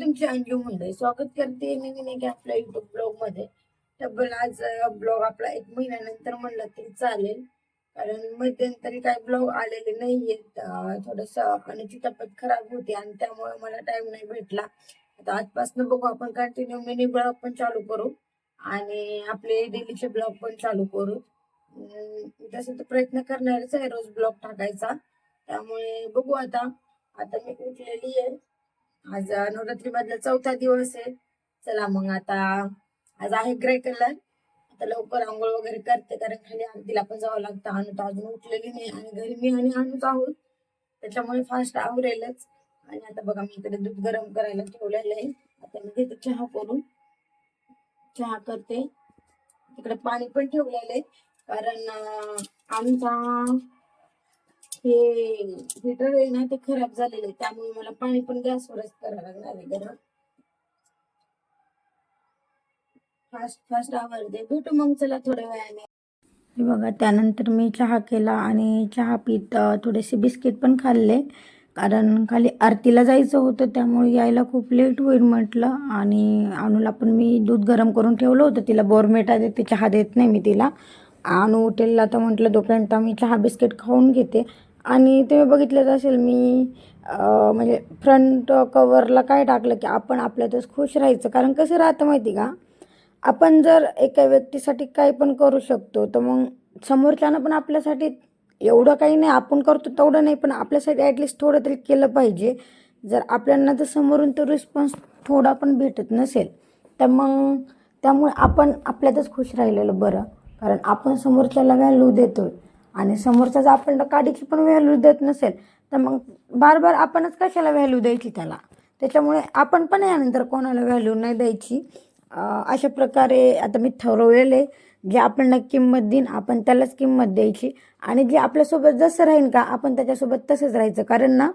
तुमची अंजू मुंडे स्वागत करते नवीन एक आपल्या युट्यूब ब्लॉगमध्ये. तब्बल आज ब्लॉग आपला एक महिन्यानंतर म्हणलं तरी चालेल. कारण मध्यंतरी काही ब्लॉग आलेले नाहीयेत थोडस अनुची तब्येत खराब होती आणि त्यामुळे मला टाइम नाही भेटला. आता आजपासून बघू आपण कंटिन्यू मिनी ब्लॉग पण चालू करू आणि आपले डेलीचे ब्लॉग पण चालू करू. तसं तर प्रयत्न करणारच आहे रोज ब्लॉग टाकायचा. त्यामुळे बघू आता. आता मी उठलेली आहे. आज नवरात्री मधला चौथा दिवस आहे. चला मग आता आज आहे ग्रे कलर. आता लवकर आंघोळ वगैरे करते कारण खाली आरतीला पण जावं लागतं. अनु तर अजून उठलेली नाही आणि घरी मी आणि अनुच आहोत. त्याच्यामुळे फास्ट आवरेलच. आणि आता बघा मी इकडे दूध गरम करायला ठेवलेलं आहे. आता मी घेते चहा करून. चहा करते. तिकडे पाणी पण ठेवलेलं आहे. कारण आमचा हे हिटर आहे ना ते खराब झालेलं आहे त्यामुळे मला पाणी पण गॅसवरच करावं लागणार आहे गरम. फास्ट फास्ट आवडते भेटू मग चला थोड्या वेळाने. हे बघा त्यानंतर मी चहा केला आणि चहा पित थोडेसे बिस्किट पण खाल्ले. कारण खाली आरतीला जायचं होतं त्यामुळे यायला खूप लेट होईल म्हटलं. आणि अनुला पण मी दूध गरम करून ठेवलं होतं. तिला बोरमेटा देते चहा देत नाही मी तिला. अनु उठेल आता म्हटलं तोपर्यंत मी चहा बिस्किट खाऊन घेते आणि तुम्ही बघितलंच असेल मी म्हणजे फ्रंट कवरला काय टाकलं की आपण आपल्यातच खुश राहायचं. कारण कसं राहतं माहिती का? आपण जर एका व्यक्तीसाठी काही पण करू शकतो तर मग समोरच्यानं पण आपल्यासाठी एवढं काही नाही. आपण करतो तेवढं नाही पण आपल्यासाठी ॲटलिस्ट थोडं तरी केलं पाहिजे. जर आपल्याला जर समोरून तो रिस्पॉन्स थोडा पण भेटत नसेल तर मग त्यामुळे आपण आपल्यातच खुश राहिलेलं बरं. कारण आपण समोरच्याला व्हॅल्यू देतोय. आणि समोरचा जर काडीची पण व्हॅल्यू देत नसेल तर मग बार बार आपणच कशाला व्हॅल्यू द्यायची त्याला? त्याच्यामुळे आपण पण यानंतर कोणाला व्हॅल्यू नाही द्यायची. अशा प्रकारे आता मी ठरवलेले जे आपण किंमत देईन आपण त्यालाच किंमत द्यायची. आणि जे आपल्यासोबत जसं राहीन का आपण त्याच्यासोबत तसंच राहायचं. कारण ना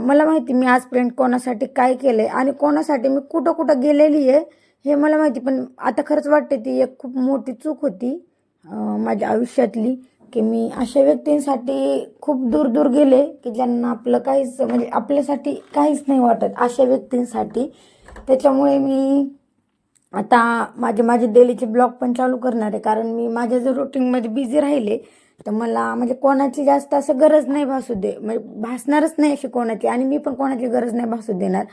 मला माहिती मी आजपर्यंत कोणासाठी काय केलं आहे आणि कोणासाठी मी कुठं कुठं गेलेली आहे हे मला माहिती. पण आता खरंच वाटते ती एक खूप मोठी चूक होती माझ्या आयुष्यातली. की मी अशा व्यक्तींसाठी खूप दूर दूर गेले की ज्यांना आपलं काहीच म्हणजे आपल्यासाठी काहीच नाही वाटत अशा व्यक्तींसाठी. त्याच्यामुळे मी आता माझे माझे डेलीचे ब्लॉग पण चालू करणार आहे. कारण मी माझ्या जर रुटीनमध्ये बिझी राहिले तर मला म्हणजे कोणाची जास्त असं गरज नाही भासू दे. म्हणजे भासणारच नाही अशी कोणाची. आणि मी पण कोणाची गरज नाही भासू देणार.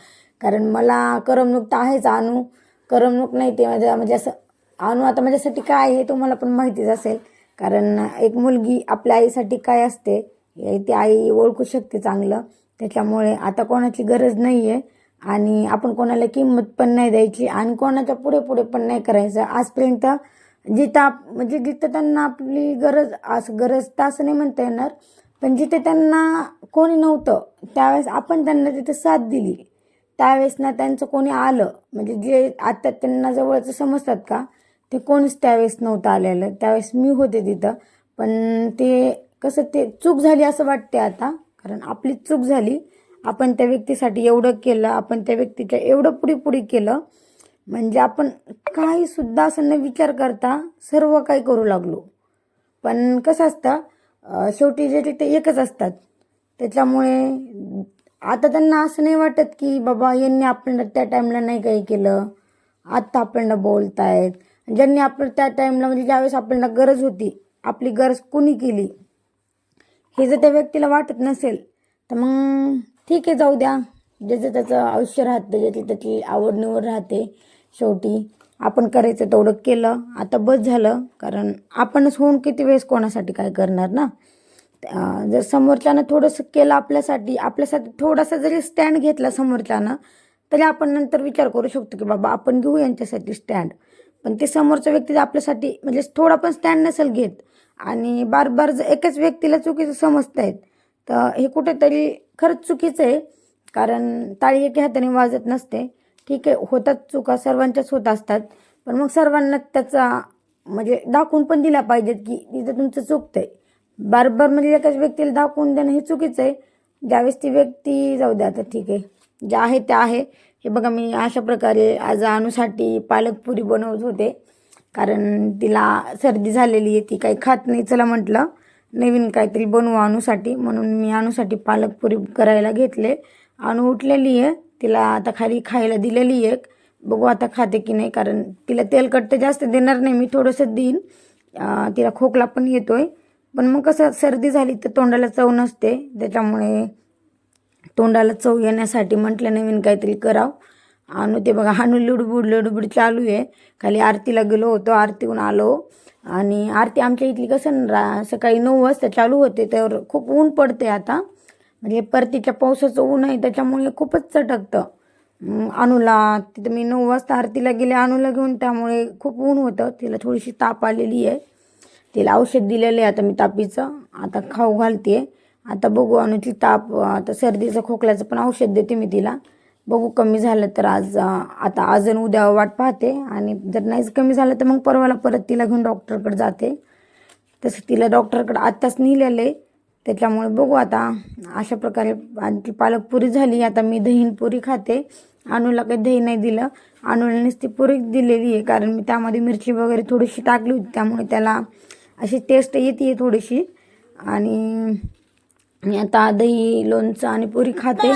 कारण मला करमणूक तर आहेच आणू करमणूक नाही ते माझ्या म्हणजे असं आणू आता माझ्यासाठी काय आहे तुम्हाला पण माहितीच असेल. कारण एक मुलगी आपल्या आईसाठी काय असते हे ती आई ओळखू शकते चांगलं. त्याच्यामुळे आता कोणाची गरज नाही आहे आणि आपण कोणाला किंमत पण नाही द्यायची आणि कोणाच्या पुढे पुढे पण नाही करायचं. आजपर्यंत जिथं आप म्हणजे जिथं त्यांना आपली गरज असं गरज तर असं नाही म्हणता येणार पण जिथे त्यांना कोणी नव्हतं त्यावेळेस आपण त्यांना तिथे साथ दिली. त्यावेळेस ना त्यांचं कोणी आलं म्हणजे जे आता त्यांना जवळचं समजतात का ते कोणीच त्यावेळेस नव्हतं आलेलं. त्यावेळेस मी होते तिथं. पण ते कसं ते चूक झाली असं वाटते आता. कारण आपली चूक झाली. आपण त्या व्यक्तीसाठी एवढं केलं. आपण त्या व्यक्तीच्या एवढं पुढे पुढे केलं. म्हणजे आपण काही सुद्धा असं न विचार करता सर्व काही करू लागलो. पण कसं असतं शेवटी जे ते एकच असतात. त्याच्यामुळे आता त्यांना असं नाही वाटत की बाबा यांनी आपण त्या टाईमला नाही काही केलं. आत्ता आपण बोलतायत. ज्यांनी आपण त्या टाईमला म्हणजे ज्यावेळेस आपल्याला गरज होती आपली गरज कुणी केली हे जर त्या व्यक्तीला वाटत नसेल तर मग ठीक आहे जाऊ द्या. ज्याचं त्याचं आयुष्य राहतं ज्याची त्याची आवड निवड राहते शेवटी. आपण करायचं तेवढं केलं आता बस झालं. कारण आपणच होऊन किती वेळेस कोणासाठी काय करणार ना? जर समोरच्यानं थोडंसं केलं आपल्यासाठी आपल्यासाठी थोडासा जरी स्टँड घेतला समोरच्यानं तरी आपण नंतर विचार करू शकतो की बाबा आपण घेऊ यांच्यासाठी स्टँड पण ते समोरच्या व्यक्ती आपल्यासाठी म्हणजे थोडा पण स्टँड नसेल घेत आणि बार बार जर एकाच व्यक्तीला चुकीचं समजत आहेत तर हे कुठेतरी खरंच चुकीचं आहे. कारण ताळी एका हाताने वाजत नसते. ठीक आहे होतात चुका सर्वांच्याच होत असतात. पण मग सर्वांना त्याचा म्हणजे दाखवून पण दिला पाहिजेत की तिथं तुमचं चुकतंय. बार बार म्हणजे एकाच व्यक्तीला दाखवून देणं हे चुकीचं आहे. ज्यावेळेस ती व्यक्ती जाऊ द्या आता ठीक आहे ज्या आहे त्या आहे. हे बघा मी अशा प्रकारे आज अनुसाठी पालकपुरी बनवत होते. कारण तिला सर्दी झालेली आहे ती काही खात नाही. चला म्हटलं नवीन काहीतरी बनवू अनुसाठी. म्हणून मी अनुसाठी पालकपुरी करायला घेतले. अनु उठलेली आहे. तिला आता खाली खायला दिलेली एक बघू आता खाते की नाही कारण तिला तेलकट तर जास्त देणार नाही. मी थोडंसं देईन. तिला खोकला पण येतोय. पण मग कसं सर्दी झाली तर तोंडाला चव नसते. त्याच्यामुळे तोंडाला चव येण्यासाठी म्हटलं नवीन काहीतरी करावं. आणू ते बघा हानू लुडबुड लुडबुड चालू आहे. खाली आरतीला गेलो होतो आरतीहून आलो. आणि आरती आमच्या इथली कसं रा सकाळी नऊ वाजता चालू होते तर खूप ऊन पडते आता. म्हणजे परतीच्या पावसाचं ऊन आहे त्याच्यामुळे खूपच चटकतं. अणूला अनुला तिथं मी नऊ वाजता आरतीला गेले अनुला घेऊन त्यामुळे खूप ऊन होतं. तिला थोडीशी ताप आलेली आहे. तिला औषध दिलेलं आहे आता मी तापीचं. आता खाऊ घालते. आता बघू अनुची ताप आता सर्दीचं खोकल्याचं पण औषध देते मी तिला. बघू कमी झालं तर आज आता आज आणि उद्या वाट पाहते. आणि जर नाहीच कमी झालं तर मग परवाला परत तिला घेऊन डॉक्टरकडे जाते. तसं तिला डॉक्टरकडे आत्ताच नेलेलं आहे त्याच्यामुळे बघू आता अशा प्रकारे आणखी पालक पुरी झाली. आता मी दहीनपुरी खाते. अनुला काही दही नाही दिलं. अनुलानेच नुसती पुरी दिलेली आहे. कारण मी त्यामध्ये मिरची वगैरे थोडीशी टाकली होती. त्यामुळे त्याला अशी टेस्ट येते थोडीशी. आणि मी आता दही लोणचं आणि पुरी खाते.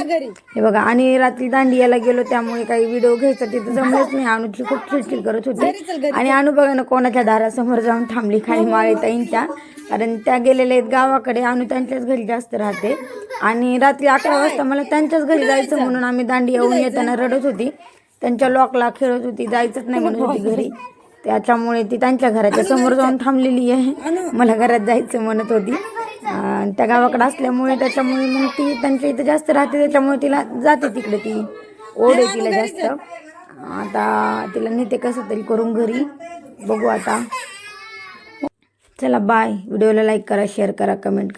हे बघा आणि रात्री दांडियाला गेलो त्यामुळे काही व्हिडिओ घ्यायचा तिथं जमलंच नाही. अनुची खूप चिडचिड करत होती. आणि अनु बघा ना कोणाच्या दारासमोर जाऊन थांबली खाली माळे ताईंच्या. कारण त्या गेलेल्या आहेत गावाकडे. अनु त्यांच्याच घरी जास्त राहते. आणि रात्री अकरा वाजता मला त्यांच्याच घरी जायचं म्हणून आम्ही दांडी येऊन येताना रडत होती. त्यांच्या लॉकला खेळत होती. जायचंच नाही म्हणत होती घरी. त्याच्यामुळे ती त्यांच्या घराच्या समोर जाऊन थांबलेली आहे. मला घरात जायचं म्हणत होती. त्या गावाकडे असल्यामुळे त्याच्यामुळे मग ती त्यांच्या इथं जास्त राहते त्याच्यामुळे तिला जाते तिकडे ती. ओढ आहे तिला जास्त. आता तिला नेते कसं तरी करून घरी. बघू आता. चला बाय व्हिडिओला लाईक करा शेअर करा कमेंट करा.